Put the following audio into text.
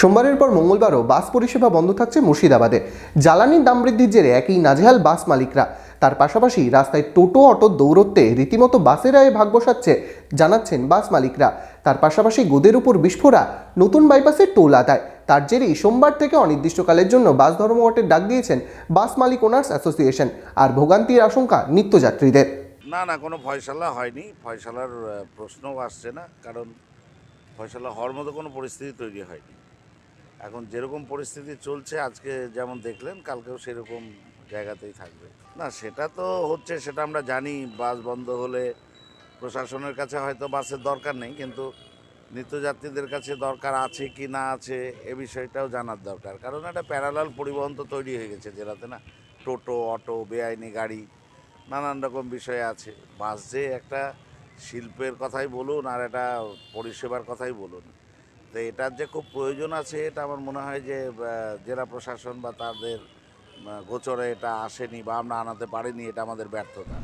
সোমবারের পর মঙ্গলবারও বাস পরিষেবা বন্ধ থাকছে মুর্শিদাবাদে। জ্বালানির দাম বৃদ্ধির জেরে একই নাজেহাল বাস মালিকরা। তার পাশাপাশি রাস্তায় টোটো অটোর দৌরত্বে রীতিমতো বাসের আয়ে ভাগ বসাচ্ছে জানাচ্ছেন বাস মালিকরা। তার পাশাপাশি গোদের উপর বিস্ফোরা নতুন বাইপাসের টোল আদায়। তার জেরেই সোমবার থেকে অনির্দিষ্টকালের জন্য বাস ধর্মঘটের ডাক দিয়েছেন বাস মালিক ওনার্স অ্যাসোসিয়েশন আর ভোগান্তির আশঙ্কা নিত্যযাত্রীদের। না না, কোনো ফয়সালা হয়নি। ফয়সালার প্রশ্নও আসছে না, কারণ ফয়সালা হওয়ার মতো কোনো পরিস্থিতি তৈরি হয়নি। এখন যেরকম পরিস্থিতি চলছে, আজকে যেমন দেখলেন, কালকেও সেরকম জায়গাতেই থাকবে। না, সেটা তো হচ্ছে, সেটা আমরা জানি, বাস বন্ধ হলে প্রশাসনের কাছে হয়তো বাসের দরকার নেই, কিন্তু নিত্যযাত্রীদের কাছে দরকার আছে কি না আছে, এ বিষয়টাও জানার দরকার। কারণ একটা প্যারালাল পরিবহন তো তৈরি হয়ে গেছে জেলাতে, না? টোটো, অটো, বেআইনি গাড়ি, নানান রকম বিষয় আছে। বাস যে একটা শিল্পের কথাই বলুন, আর একটা পরিষেবার কথাই বলুন তো এটার যে খুব প্রয়োজন আছে, এটা আমার মনে হয় যে জেলা প্রশাসন বা তাদের গোচরে এটা আসেনি বা আমরা আনাতে পারিনি, এটা আমাদের ব্যর্থতা।